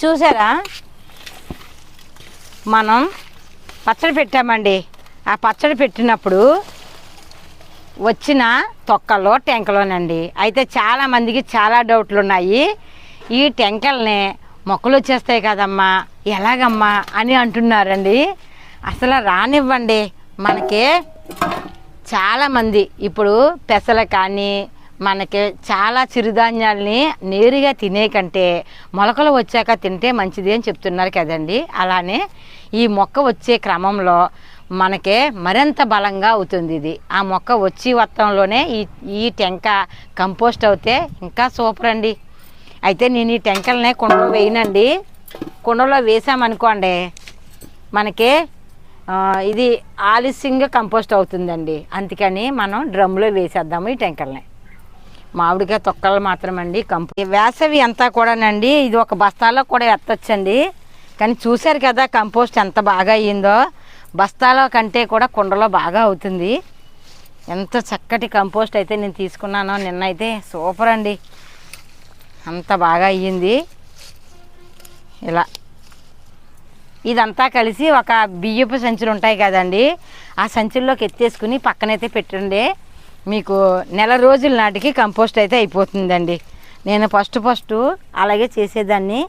చూసారా? మనం పచ్చడి పెట్టామండి. ఆ పచ్చడి పెట్టినప్పుడు వచ్చిన తొక్కలో టెంకలోనండి. అయితే చాలా మందికి చాలా డౌట్లు ఉన్నాయి ఈ టెంకల్ని మొక్కలు వచ్చేస్తాయి కదమ్మా ఎలాగమ్మా అని అంటున్నారండి. అసలు రానివ్వండి. మనకి చాలామంది ఇప్పుడు పెసలు కానీ మనకి చాలా చిరుధాన్యాల్ని నేరుగా తినే కంటే మొలకలు వచ్చాక తింటే మంచిది అని చెప్తున్నారు కదండి. అలానే ఈ మొక్క వచ్చే క్రమంలో మనకి మరింత బలంగా అవుతుంది ఇది. ఆ మొక్క వచ్చి వత్తంలోనే ఈ ఈ టెంక కంపోస్ట్ అవుతే ఇంకా సూపర్ అండి. అయితే నేను ఈ టెంకల్ని కుండలో వేయనండి. కుండలో వేసామనుకోండి మనకి ఇది ఆలస్యంగా కంపోస్ట్ అవుతుందండి. అందుకని మనం డ్రమ్లో వేసేద్దాము ఈ టెంకల్ని. మామిడికాయ తొక్కలు మాత్రమండి కంపో. వేసవి అంతా కూడానండి ఇది ఒక బస్తాలో కూడా ఎత్తచ్చండి. కానీ చూశారు కదా కంపోస్ట్ ఎంత బాగా అయ్యిందో. బస్తాలో కంటే కూడా కుండలో బాగా అవుతుంది. ఎంత చక్కటి కంపోస్ట్ అయితే నేను తీసుకున్నానో నిన్నైతే సూపర్ అండి. అంత బాగా అయ్యింది. ఇలా. ఇదంతా కలిసి ఒక బియ్యపు సంచులు ఉంటాయి కదండి. ఆ సంచుల్లోకి ఎత్తేసుకుని పక్కనైతే పెట్టండి. మీకు నెల రోజుల నాటికి కంపోస్ట్ అయితే అయిపోతుందండి. నేను ఫస్ట్ ఫస్ట్ అలాగే చేసేదాన్ని.